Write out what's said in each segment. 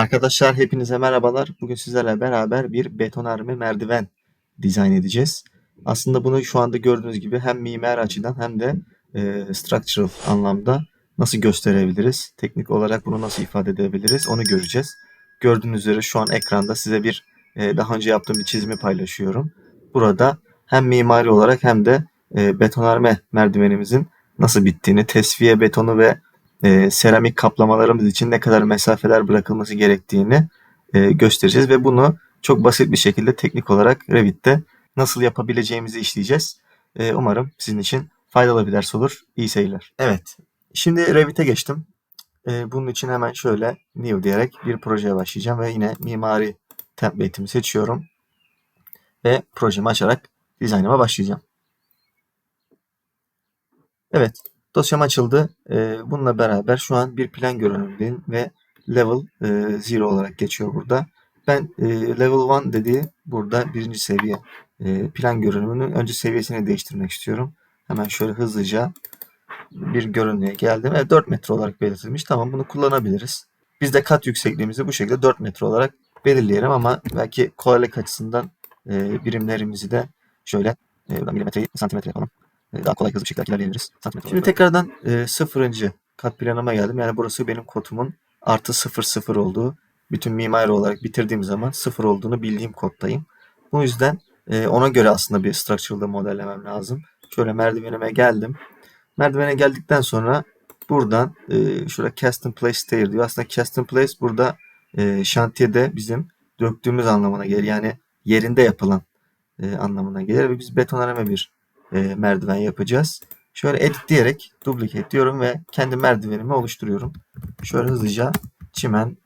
Arkadaşlar hepinize merhabalar. Bugün sizlerle beraber bir betonarme merdiven dizayn edeceğiz. Aslında bunu şu anda gördüğünüz gibi hem mimari açıdan hem de e, structural anlamda nasıl gösterebiliriz? Teknik olarak bunu nasıl ifade edebiliriz? Onu göreceğiz. Gördüğünüz üzere şu an ekranda size bir e, daha önce yaptığım bir çizimi paylaşıyorum. Burada hem mimari olarak hem de e, betonarme merdivenimizin nasıl bittiğini, tesviye betonu ve e, seramik kaplamalarımız için ne kadar mesafeler bırakılması gerektiğini e, göstereceğiz ve bunu çok basit bir şekilde teknik olarak Revit'te nasıl yapabileceğimizi işleyeceğiz. E, umarım sizin için faydalı bir ders olur. İyi seyirler. Evet. Şimdi Revit'e geçtim. E, bunun için hemen şöyle new diyerek bir projeye başlayacağım ve yine mimari template'imi seçiyorum. Ve projemi açarak dizaynıma başlayacağım. Evet. Dosyam açıldı. Ee, bununla beraber şu an bir plan görünümündeyim ve level 0 olarak geçiyor burada. Ben e, level 1 dediği burada birinci seviye e, plan görünümünün önce seviyesini değiştirmek istiyorum. Hemen şöyle hızlıca bir görünüye geldim. Evet 4 metre olarak belirtilmiş. Tamam bunu kullanabiliriz. Biz de kat yüksekliğimizi bu şekilde 4 metre olarak belirleyelim ama belki kolaylık açısından e, birimlerimizi de şöyle e, milimetreyi santimetre yapalım. E, daha kolay hızlı bir şekilde ilerleyebiliriz. Şimdi tekrardan e, sıfırıncı kat planıma geldim. Yani burası benim kodumun artı sıfır sıfır olduğu, bütün mimari olarak bitirdiğim zaman sıfır olduğunu bildiğim koddayım. Bu yüzden e, ona göre aslında bir structural'da modellemem lazım. Şöyle merdivenime geldim. Merdivene geldikten sonra buradan e, şurada cast in place stair diyor. Aslında cast in place burada e, şantiyede bizim döktüğümüz anlamına gelir. Yani yerinde yapılan e, anlamına gelir ve biz betonarme bir e, merdiven yapacağız. Şöyle edit diyerek duplicate diyorum ve kendi merdivenimi oluşturuyorum. Şöyle hızlıca çimen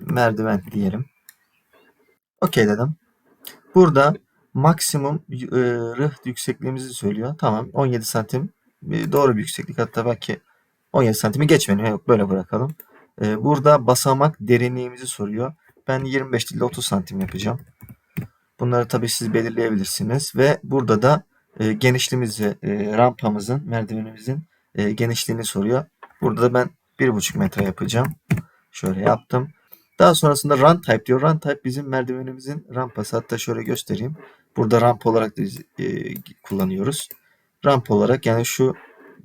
merdiven diyelim. Okey dedim. Burada maksimum e, rıht yüksekliğimizi söylüyor. Tamam 17 santim e, doğru bir yükseklik. Hatta belki 17 santimi geçmeyelim. Yok böyle bırakalım. E, burada basamak derinliğimizi soruyor. Ben 25 değil 30 santim yapacağım. Bunları tabii siz belirleyebilirsiniz. Ve burada da e, genişliğimizi, e, rampamızın, merdivenimizin e, genişliğini soruyor. Burada da ben 1,5 metre yapacağım. Şöyle yaptım. Daha sonrasında run type diyor. Run type bizim merdivenimizin rampası. Hatta şöyle göstereyim. Burada ramp olarak da e, kullanıyoruz. Ramp olarak yani şu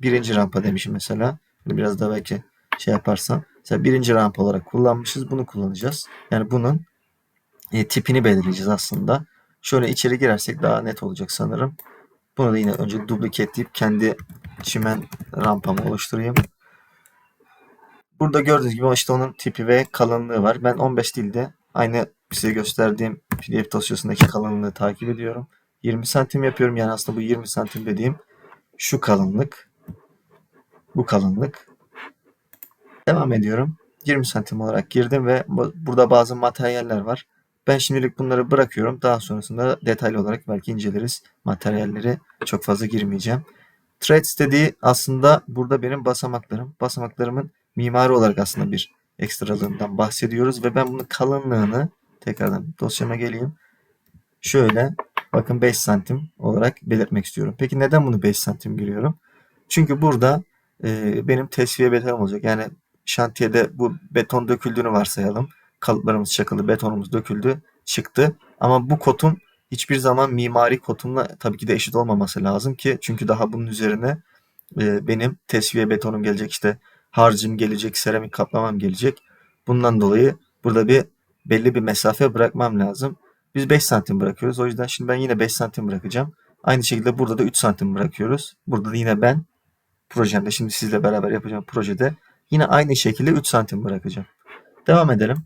birinci rampa demişim mesela. Biraz da belki şey yaparsam. Mesela birinci ramp olarak kullanmışız. Bunu kullanacağız. Yani bunun e, tipini belirleyeceğiz aslında. Şöyle içeri girersek daha net olacak sanırım. Bunu da yine önce duplicate'leyip kendi çimen rampamı oluşturayım. Burada gördüğünüz gibi işte onun tipi ve kalınlığı var. Ben 15 değil de aynı size gösterdiğim pdf dosyasındaki kalınlığı takip ediyorum. 20 santim yapıyorum. Yani aslında bu 20 santim dediğim şu kalınlık. Bu kalınlık. Devam ediyorum. 20 santim olarak girdim ve burada bazı materyaller var. Ben şimdilik bunları bırakıyorum. Daha sonrasında detaylı olarak belki inceleriz. Materyalleri çok fazla girmeyeceğim. Threads dediği aslında burada benim basamaklarım. Basamaklarımın mimari olarak aslında bir ekstralığından bahsediyoruz ve ben bunun kalınlığını tekrardan dosyama geleyim. Şöyle bakın 5 santim olarak belirtmek istiyorum. Peki neden bunu 5 santim giriyorum? Çünkü burada e, benim tesviye betonum olacak. Yani şantiyede bu beton döküldüğünü varsayalım kalıplarımız çakıldı, betonumuz döküldü, çıktı. Ama bu kotun hiçbir zaman mimari kotumla tabii ki de eşit olmaması lazım ki çünkü daha bunun üzerine e, benim tesviye betonum gelecek işte harcım gelecek, seramik kaplamam gelecek. Bundan dolayı burada bir belli bir mesafe bırakmam lazım. Biz 5 santim bırakıyoruz. O yüzden şimdi ben yine 5 santim bırakacağım. Aynı şekilde burada da 3 santim bırakıyoruz. Burada da yine ben projemde şimdi sizle beraber yapacağım projede yine aynı şekilde 3 santim bırakacağım. Devam edelim.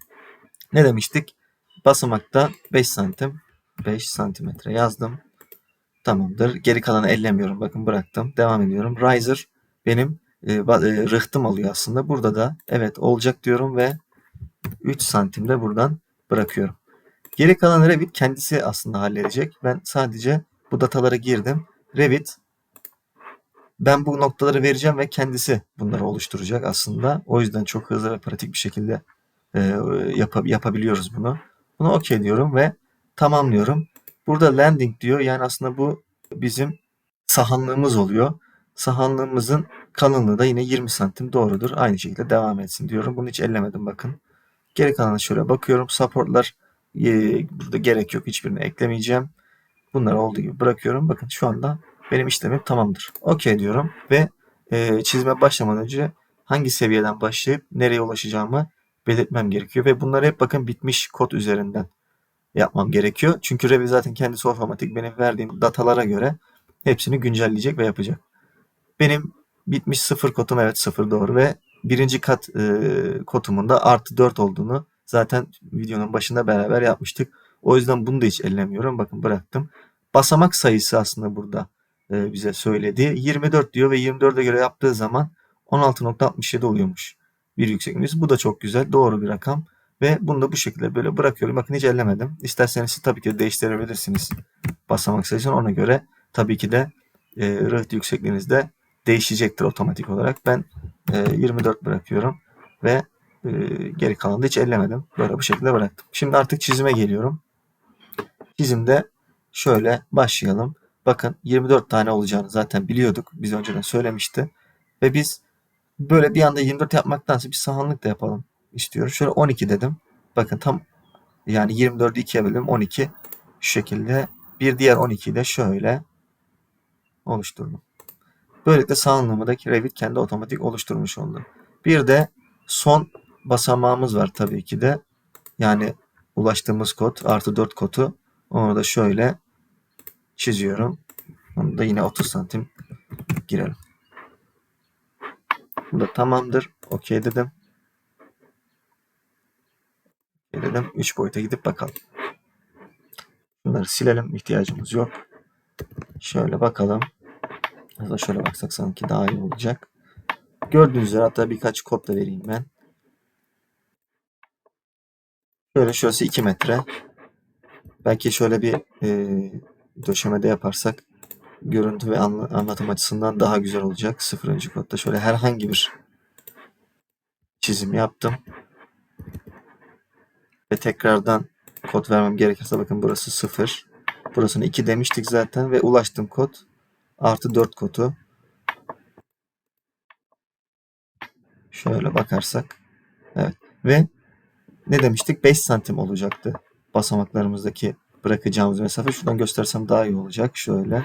Ne demiştik? Basamakta 5 santim 5 santimetre yazdım. Tamamdır. Geri kalanı ellemiyorum. Bakın bıraktım. Devam ediyorum. Riser benim e, e, rıhtım oluyor aslında. Burada da evet olacak diyorum ve 3 santimde buradan bırakıyorum. Geri kalan Revit kendisi aslında halledecek. Ben sadece bu datalara girdim. Revit ben bu noktaları vereceğim ve kendisi bunları oluşturacak aslında. O yüzden çok hızlı ve pratik bir şekilde e, yap yapabiliyoruz bunu. Bunu OK diyorum ve tamamlıyorum. Burada landing diyor. Yani aslında bu bizim sahanlığımız oluyor. Sahanlığımızın kalınlığı da yine 20 santim doğrudur. Aynı şekilde devam etsin diyorum. Bunu hiç ellemedim bakın. Geri kalanına şöyle bakıyorum. Supportlar e, burada gerek yok. Hiçbirini eklemeyeceğim. Bunları olduğu gibi bırakıyorum. Bakın şu anda benim işlemim tamamdır. OK diyorum ve e, çizime başlamadan önce hangi seviyeden başlayıp nereye ulaşacağımı belirtmem gerekiyor. Ve bunları hep bakın bitmiş kod üzerinden yapmam gerekiyor. Çünkü Revit zaten kendisi otomatik benim verdiğim datalara göre hepsini güncelleyecek ve yapacak. Benim bitmiş sıfır kodum evet sıfır doğru ve birinci kat e, kodumun da artı 4 olduğunu zaten videonun başında beraber yapmıştık. O yüzden bunu da hiç ellemiyorum. Bakın bıraktım. Basamak sayısı aslında burada e, bize söyledi. 24 diyor ve 24'e göre yaptığı zaman 16.67 oluyormuş bir yüksekliğimiz. Bu da çok güzel. Doğru bir rakam. Ve bunu da bu şekilde böyle bırakıyorum. Bakın hiç ellemedim. İsterseniz tabii ki de değiştirebilirsiniz basamak sayısını. Ona göre tabii ki de e, rıht yüksekliğiniz de değişecektir otomatik olarak. Ben e, 24 bırakıyorum ve e, geri kalanı da hiç ellemedim. Böyle bu şekilde bıraktım. Şimdi artık çizime geliyorum. Çizimde şöyle başlayalım. Bakın 24 tane olacağını zaten biliyorduk. Biz önceden söylemişti. Ve biz böyle bir anda 24 yapmaktansa bir sahanlık da yapalım istiyoruz. Şöyle 12 dedim. Bakın tam yani 24'ü 2'ye böldüm 12. Şu şekilde bir diğer 12'yi de şöyle oluşturdum. Böylelikle sağlamlığımdaki Revit kendi otomatik oluşturmuş oldu. Bir de son basamağımız var tabii ki de. Yani ulaştığımız kod artı 4 kodu. Onu da şöyle çiziyorum. Onu da yine 30 santim girelim. Bu da tamamdır. Okey dedim. Dedim. 3 boyuta gidip bakalım. Bunları silelim. ihtiyacımız yok. Şöyle bakalım. Da şöyle baksak sanki daha iyi olacak. Gördüğünüz üzere hatta birkaç kod da vereyim ben. Şöyle şurası 2 metre. Belki şöyle bir e, döşemede yaparsak görüntü ve anla, anlatım açısından daha güzel olacak. Sıfırıncı kodda şöyle herhangi bir çizim yaptım. Ve tekrardan kod vermem gerekirse bakın burası 0. Burasını 2 demiştik zaten ve ulaştım kod artı 4 kodu. Şöyle bakarsak. Evet. Ve ne demiştik? 5 santim olacaktı. Basamaklarımızdaki bırakacağımız mesafe. Şuradan göstersem daha iyi olacak. Şöyle.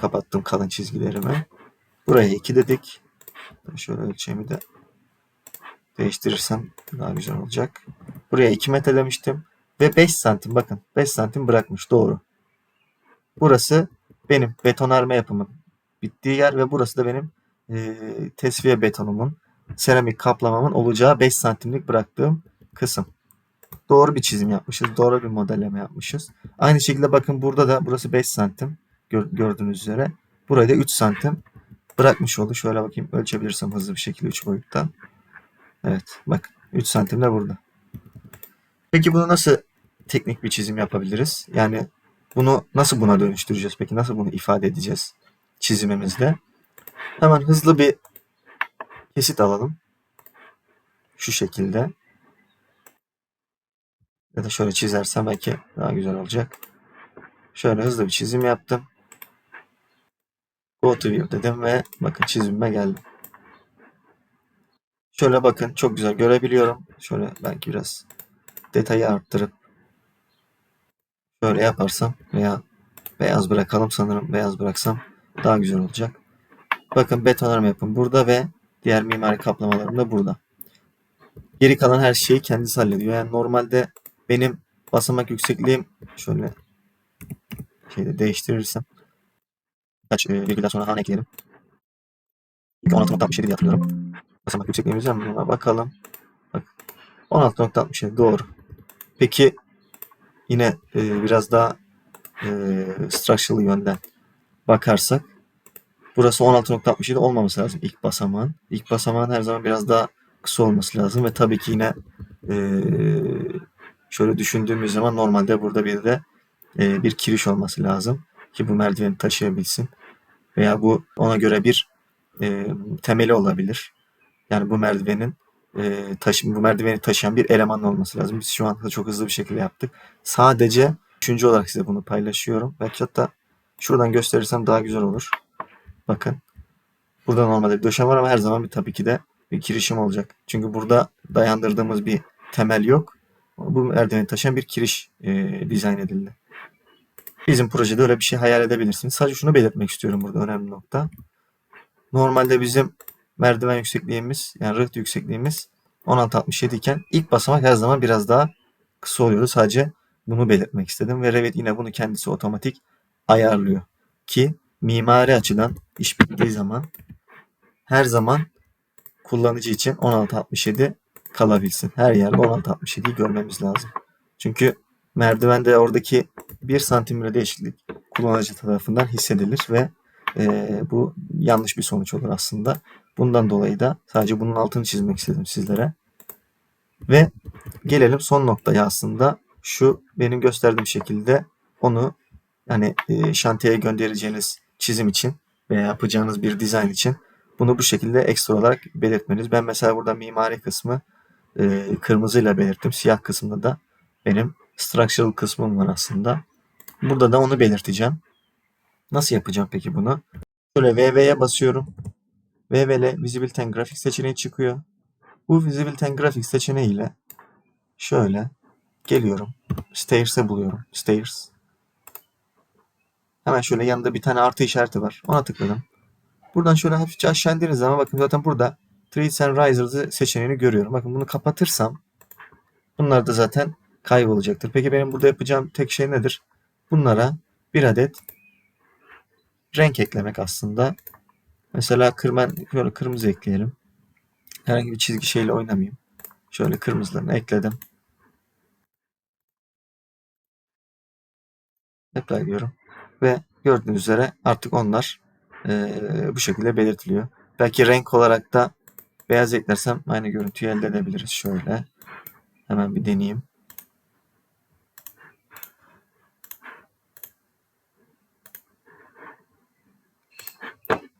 Kapattım kalın çizgilerimi. Buraya 2 dedik. Şöyle ölçeğimi de değiştirirsem daha güzel olacak. Buraya 2 metre demiştim. Ve 5 santim bakın 5 santim bırakmış doğru. Burası benim betonarme yapımın bittiği yer ve burası da benim e, tesviye betonumun seramik kaplamamın olacağı 5 santimlik bıraktığım kısım. Doğru bir çizim yapmışız. Doğru bir modelleme yapmışız. Aynı şekilde bakın burada da burası 5 santim gördüğünüz üzere. Burayı da 3 santim bırakmış oldu. Şöyle bakayım ölçebilirsem hızlı bir şekilde 3 boyuttan. Evet bak 3 santim de burada. Peki bunu nasıl teknik bir çizim yapabiliriz? Yani bunu nasıl buna dönüştüreceğiz peki? Nasıl bunu ifade edeceğiz çizimimizde? Hemen hızlı bir kesit alalım. Şu şekilde. Ya da şöyle çizersem belki daha güzel olacak. Şöyle hızlı bir çizim yaptım. Go to view dedim ve bakın çizimime geldim. Şöyle bakın çok güzel görebiliyorum. Şöyle belki biraz detayı arttırıp şöyle yaparsam veya beyaz bırakalım sanırım beyaz bıraksam daha güzel olacak. Bakın betonarme yapım burada ve diğer mimari kaplamalarım da burada. Geri kalan her şeyi kendisi hallediyor. Yani normalde benim basamak yüksekliğim şöyle şeyde değiştirirsem kaç e, virgülden sonra han ekleyelim. 16.67 diye hatırlıyorum. Basamak yüksekliğimize buna bakalım. Bak 16.67 doğru. Peki yine e, biraz daha e, structural yönden bakarsak burası 16.67 olmaması lazım ilk basamağın. İlk basamağın her zaman biraz daha kısa olması lazım ve tabii ki yine e, şöyle düşündüğümüz zaman normalde burada bir de e, bir kiriş olması lazım ki bu merdiveni taşıyabilsin veya bu ona göre bir e, temeli olabilir. Yani bu merdivenin e, taşı, bu merdiveni taşıyan bir eleman olması lazım. Biz şu an çok hızlı bir şekilde yaptık. Sadece üçüncü olarak size bunu paylaşıyorum. Belki hatta şuradan gösterirsem daha güzel olur. Bakın. Burada normalde bir döşem var ama her zaman bir tabii ki de bir kirişim olacak. Çünkü burada dayandırdığımız bir temel yok. Bu merdiveni taşıyan bir kiriş e, dizayn edildi. Bizim projede öyle bir şey hayal edebilirsiniz. Sadece şunu belirtmek istiyorum burada önemli nokta. Normalde bizim merdiven yüksekliğimiz yani rıht yüksekliğimiz 16.67 iken ilk basamak her zaman biraz daha kısa oluyordu. Sadece bunu belirtmek istedim ve Revit yine bunu kendisi otomatik ayarlıyor. Ki mimari açıdan iş bittiği zaman her zaman kullanıcı için 16.67 kalabilsin. Her yerde 16.67'yi görmemiz lazım. Çünkü merdivende oradaki 1 santim değişiklik kullanıcı tarafından hissedilir ve e, bu yanlış bir sonuç olur aslında. Bundan dolayı da sadece bunun altını çizmek istedim sizlere. Ve gelelim son noktaya aslında. Şu benim gösterdiğim şekilde onu yani e, şantiyeye göndereceğiniz çizim için veya yapacağınız bir dizayn için bunu bu şekilde ekstra olarak belirtmeniz. Ben mesela burada mimari kısmı e, kırmızıyla belirttim. Siyah kısmında da benim structural kısmım var aslında. Burada da onu belirteceğim. Nasıl yapacağım peki bunu? Şöyle VV'ye basıyorum. VV ile Visibility and Graphics seçeneği çıkıyor. Bu Visibility and Graphics seçeneğiyle şöyle geliyorum. Stairs'e buluyorum. Stairs. Hemen şöyle yanında bir tane artı işareti var. Ona tıkladım. Buradan şöyle hafifçe aşağı indiğiniz zaman bakın zaten burada Trees and Risers'ı seçeneğini görüyorum. Bakın bunu kapatırsam bunlar da zaten kaybolacaktır. Peki benim burada yapacağım tek şey nedir? Bunlara bir adet renk eklemek aslında. Mesela kırmen, şöyle kırmızı ekleyelim. Herhangi bir çizgi şeyle oynamayayım. Şöyle kırmızılarını ekledim. Apply diyorum. Ve gördüğünüz üzere artık onlar e, bu şekilde belirtiliyor. Belki renk olarak da beyaz eklersem aynı görüntüyü elde edebiliriz. Şöyle. Hemen bir deneyeyim.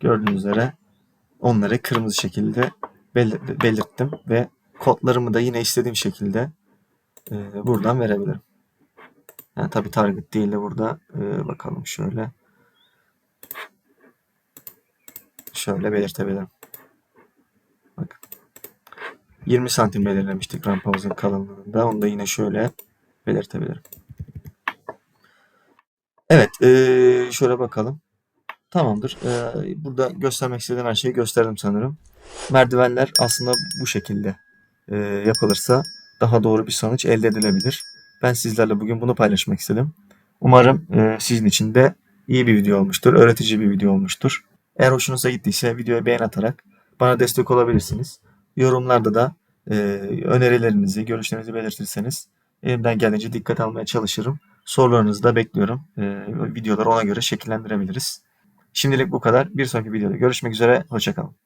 Gördüğünüz üzere onları kırmızı şekilde belir- belirttim ve kodlarımı da yine istediğim şekilde e, buradan verebilirim. Yani tabii target değil de burada e, bakalım şöyle. Şöyle belirtebilirim. Bakın. 20 santim belirlemiştik rampamızın kalınlığında. Onu da yine şöyle belirtebilirim. Evet. E, şöyle bakalım. Tamamdır. Ee, burada göstermek istediğim her şeyi gösterdim sanırım. Merdivenler aslında bu şekilde e, yapılırsa daha doğru bir sonuç elde edilebilir. Ben sizlerle bugün bunu paylaşmak istedim. Umarım e, sizin için de iyi bir video olmuştur, öğretici bir video olmuştur. Eğer hoşunuza gittiyse videoya beğen atarak bana destek olabilirsiniz. Yorumlarda da e, önerilerinizi, görüşlerinizi belirtirseniz elimden geldiğince dikkat almaya çalışırım. Sorularınızı da bekliyorum. E, videoları ona göre şekillendirebiliriz. Şimdilik bu kadar. Bir sonraki videoda görüşmek üzere. Hoşçakalın.